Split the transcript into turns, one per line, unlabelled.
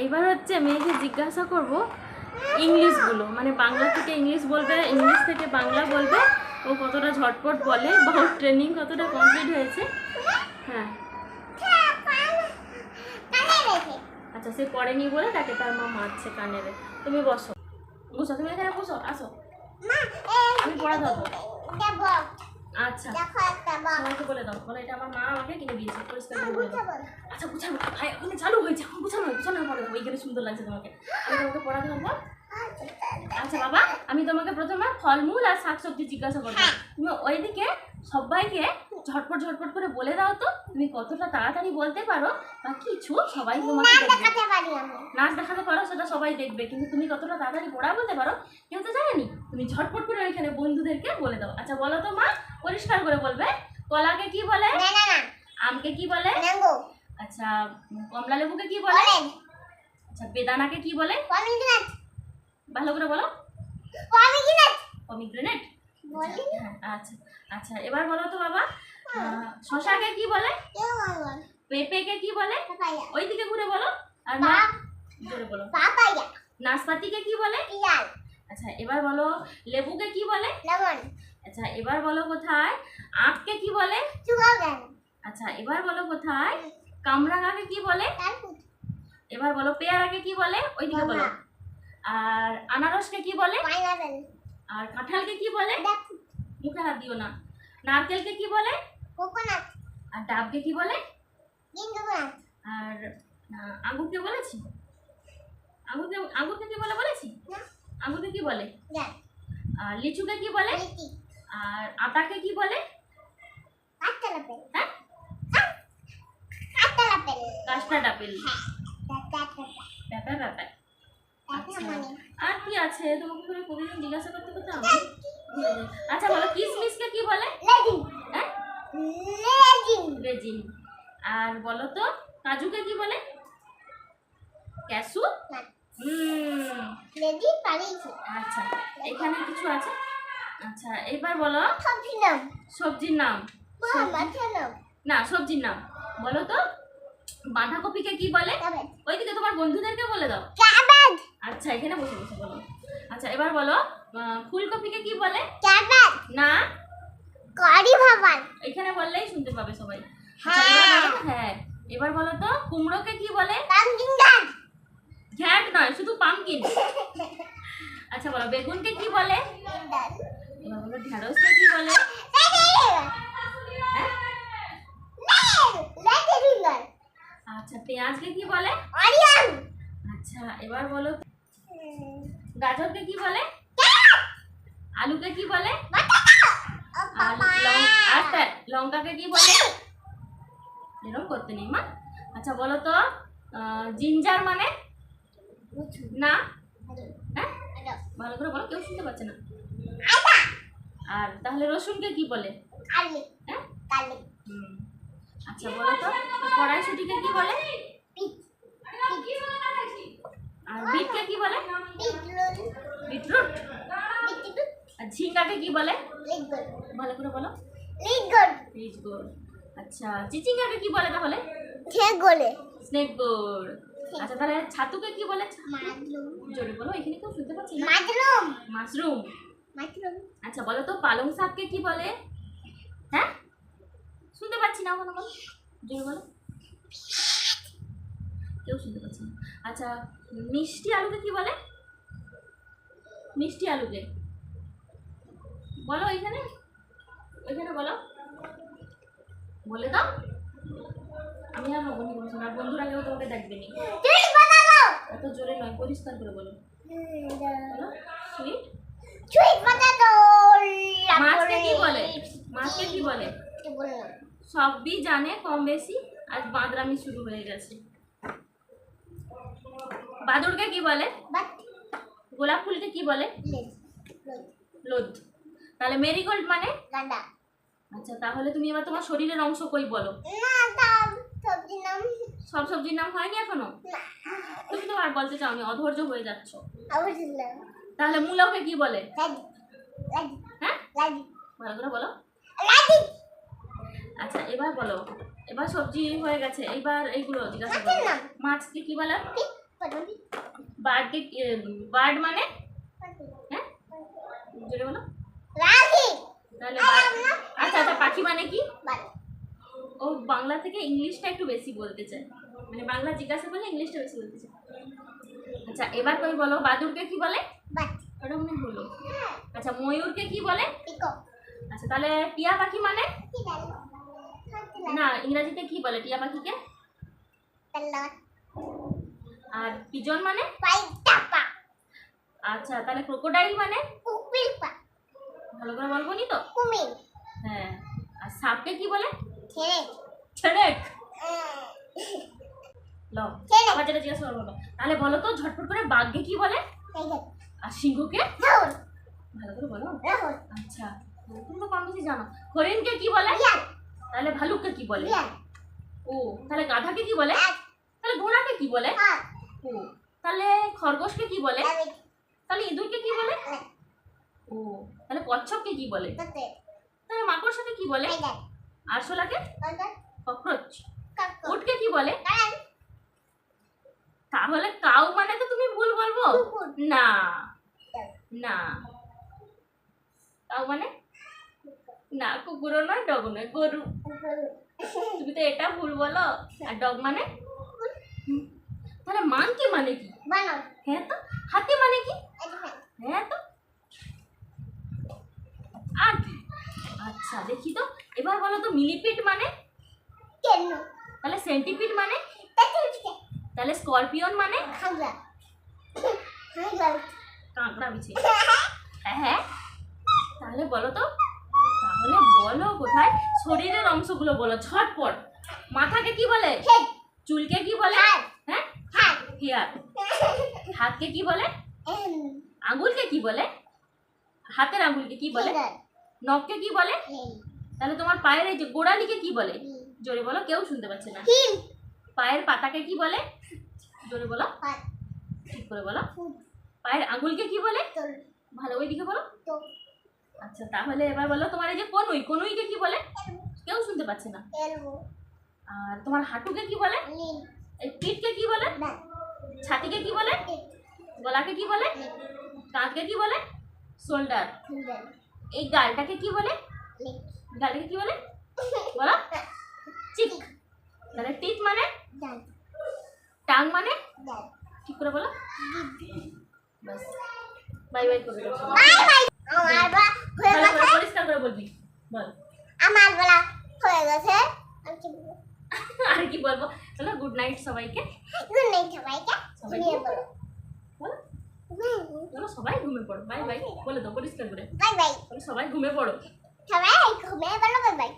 এইবার হচ্ছে মেয়েকে জিজ্ঞাসা করব ইংলিশগুলো মানে বাংলা থেকে ইংলিশ বলবে ইংলিশ থেকে বাংলা বলবে ও কতটা ঝটপট বলে বা ওর ট্রেনিং কতটা কমপ্লিট হয়েছে। হ্যাঁ। আচ্ছা সে পড়েনি বলে তাকে তার মা মারছে কানে রে। তুমি বসো। বসো তুমি এখানে বসো আসো। আমি পড়া দেবো আচ্ছা। সবাইকে বলে দাও। বলে এটা আমার মা আমাকে কিনে দিয়েছে। পরিষ্কার করে বলে। দাও আচ্ছা গুছানো। ভাই ওখানে চালু হয়েছে। এখন গুছানো গুছানো পড়ে দেবো এইখানে সুন্দর লাগছে তোমাকে। আমি তোমাকে পারব আচ্ছা বাবা আমি তোমাকে প্রথমে ফলমূল আর শাকসবজি জিজ্ঞাসা করব। তুমি ওইদিকে সবাইকে ঝটপট ঝটপট করে বলে দাও তো তুমি কতটা তাড়াতাড়ি বলতে পারো। বা কিছু সবাই তোমাকে নাচ দেখাতে পারো সেটা সবাই দেখবে। কিন্তু তুমি কতটা তাড়াতাড়ি পড়া বলতে পারো কেউ তো জানেনি? তুমি ঝটপট করে ওইখানে বন্ধুদেরকে বলে দাও। আচ্ছা বলো তো মা পরিষ্কার করে বলবে। কলাকে কি বলে? আমকে কি বলে? আচ্ছা কমলা লেবুকে কি বলে? আচ্ছা বেদানাকে কি বলে? ভালো করে বলো। পমিগ্রেনেট। আচ্ছা আচ্ছা এবার বলো তো বাবা শশাকে কি বলে পেঁপেকে কি বলে ওইদিকে ঘুরে বলো আর না জোরে বলো নাশপাতিকে কি বলে আচ্ছা এবার বলো লেবুকে কি বলে আচ্ছা এবার বলো কোথায় আখকে কি বলে আচ্ছা এবার বলো কোথায় কামরাঙাকে কি বলে এবার বলো পেয়ারাকে কি বলে ওইদিকে বলো আর আনারসকে কি বলে আর কাঁঠালকে কি বলে মুখে হাত দিও না নারকেলকে কি বলে আর ডাবকে কি বলে? আর আহ, আঙ্গুরকে বলেছি? আঙ্গুরকে আঙ্গুরকে কি বলে বলেছি। আঙ্গুরকে কি বলে? আর লিচুকে কি বলে? আর আতাকে কি বলে? হ্যাঁ? Custard apple. ব্যাপার ব্যাপার আচ্ছা। আর কি আছে? তোমাকে প্রতিদিন জিজ্ঞাসা করতে করতে যাই। আচ্ছা বলো কিসমিসকে কি বলে? হ্যাঁ রেজিন আর বলো তো কাজুকে কি বলে? ক্যাসু? হুম। আচ্ছা এখানে কিছু আছে? আচ্ছা এবার বলো। সবজির নাম। না সবজির নাম। বলো তো বাঁধাকপিকে কি বলে? ওইদিকে তোমার বন্ধুদেরকে বলে দাও। আচ্ছা এখানে বসে বসে বলো। আচ্ছা এবার বলো ফুলকপিকে কি বলে? না এখানে বললেই শুনতে পাবে সবাই। আচ্ছা, বলো তো- হ্যাঁ এবার বলো তো কুমড়োকে কি বলে? ঘ্যাট নয় শুধু পামকিন আচ্ছা বলো বেগুনকে কি বলে? এবার বলো ঢেঁড়সকে কি বলে? হ্যাঁ আচ্ছা পেঁয়াজকে কি বলে? আচ্ছা এবার বলো গাজরকে কি বলে? আলুকে কি বলে? আর আচ্ছা লঙ্কাকে কি বলে? এরকম করতে নেই মা। আচ্ছা বলো তো জিঞ্জার মানে? না? হ্যাঁ? ভালো করে বলো কেউ শুনতে পাচ্ছে না। আর তাহলে রসুনকে কি বলে? হ্যাঁ। আচ্ছা বলো তো কড়াইশুটিকে কি বলে? আর বিটকে কি বলে? বিটরুট। আর ঝিঙ্গাকে কি বলে? ভালো করে বলো। রিচ গোল আচ্ছা চিচিঙ্গাকে কি বলে তাহলে? স্নেক গোল আচ্ছা তাহলে ছাতুকে কি বলে? জোরে বলো এখানে কেউ শুনতে পাচ্ছি না? মাশরুম। আচ্ছা বলো তো পালং শাককে কি বলে? হ্যাঁ? শুনতে পাচ্ছি না কোনো বলো জোরে বলো। কেউ শুনতে পাচ্ছি না। আচ্ছা মিষ্টি আলুকে কি বলে? মিষ্টি আলুকে। বলো এখানে ওইখানে বলো। বলে দাও। আমি আর বন্ধু বলছি না বন্ধুরা কেউ তোমাকে দেখবে নি। এত জোরে নয় পরিষ্কার করে বলো। সুইট মাছকে কি বলে? মাছকে কি বলে? সবই জানে কম বেশি আজ বাঁদরামি শুরু হয়ে গেছে। বাদুড়কে কি বলে? গোলাপ ফুলকে কি বলে? লোদ। তাহলে মেরিগোল্ড মানে? আচ্ছা তাহলে তুমি এবার তোমার শরীরের অংশ কই বলো? সব সবজির নাম। হয়নি এখনও? তুমি তো আর বলতে চাওনি অধৈর্য হয়ে যাচ্ছ। তাহলে মূলকে কি বলে? হ্যাঁ? ভালো করে বলো। আচ্ছা এবার বলো। এবার সবজি হয়ে গেছে। এবার এইগুলো জিজ্ঞাসা করো। মাছকে কি বলে? বার্ডকে বার্ড মানে? হ্যাঁ? বলো। তাহলে আচ্ছা আচ্ছা পাখি মানে কি? ও বাংলা থেকে ইংলিশটা একটু বেশি বলতে চায়। মানে বাংলা জিজ্ঞাসা করলে ইংলিশটা বেশি বলতে চায়। আচ্ছা এবার তুমি বলো বাদুরকে কি বলে? ওটা মনে হলো। আচ্ছা ময়ূরকে কি বলে? আচ্ছা তাহলে টিয়া পাখি মানে? না ইংরেজিতে কি বলে টিয়া পাখিকে? আর পিজন মানে? আচ্ছা তাহলে ক্রোকোডাইল মানে? ভালো করে বলব নি তো? কুমির। হ্যাঁ। আর সাপকে কি বলে? ছেড়েক ল
ছেড়েক।
আবার যেটা জিজ্ঞাসা করব তাহলে বলো তো ঝটপট করে বাঘকে কি বলে? আর সিংহকে? ভালো করে বলো। আচ্ছা তুমি তো কম বেশি জানো। হরিণকে কি বলে? তাহলে ভালুককে কি বলে? ও তাহলে গাধাকে কি বলে? তাহলে ঘোড়াকে কি বলে? ও তাহলে খরগোশকে কি বলে? তাহলে ইঁদুরকে কি বলে? ও তাহলে কচ্ছপকে কি বলে? তাহলে মাকড়সাকে কি বলে? আরশোলাকে? ককরোচ। উটকে কি বলে? তাহলে কাউ মানে তো তুমি ভুল বলব। না। না। কাউ মানে? না কুকুরও নয় ডগ নয় গরু। তুমি তো এটা ভুল বলো। আর ডগ মানে। তাহলে মানকি মানে কি? হ্যাঁ তো। হাতি মানে কি? হ্যাঁ তো আর কি আচ্ছা দেখি তো। এবার বলো তো মিলিপিট মানে? তাহলে সেন্টিপিড মানে? তাহলে স্করপিয়ন মানে? কাঁকড়া বিছে হ্যাঁ হ্যাঁ। তাহলে বলো তো তাহলে বলো কোথায়? শরীরের অংশগুলো বলো ঝটপট। মাথাকে কি বলে? চুলকে কি বলে? হ্যাঁ? হেয়ার। হাতকে কি বলে? আঙুলকে কি বলে? হাতের আঙুলকে কি বলে? নখকে কি বলে তাহলে তোমার পায়ের এই যে গোড়ালিকে কি বলে জোরে বলো কেউ শুনতে পাচ্ছে না পায়ের পাতাকে কি বলে জোরে বলো ঠিক করে বলো পায়ের আঙুলকে কি বলে ভালো ওই দিকে বলো আচ্ছা তাহলে এবার বলো তোমার এই যে কনুই কনুইকে কি বলে কেউ শুনতে পাচ্ছে না আর তোমার হাঁটুকে কি বলে এই পিঠকে কি বলে ছাতিকে কি বলে গলাকে কি বলে কাঁধকে কি বলে শোল্ডার এই গালটাকে কি বলে? গালটাকে কি বলে? বলো। চিক। তাহলে টিথ মানে? টাং মানে? ঠিক করে বলো। বাস। বাই বাই করে দাও সবাই।
আমার বা হয়ে গেছে।
পরিষ্কার করে বলবি। বল।
আমার বেলা হয়ে গেছে। কি?
আর কি বলব? চলো গুড নাইট সবাইকে।
গুড নাইট সবাইকে।
সবাইকে।
বলো।
চলো সবাই ঘুমে পড়ো। Bye bye. বলে দাও পরিষ্কার করে।
Bye bye.
সবাই ঘুমে পড়ো।
সবাই ঘুমে পড়ো বাই বাই।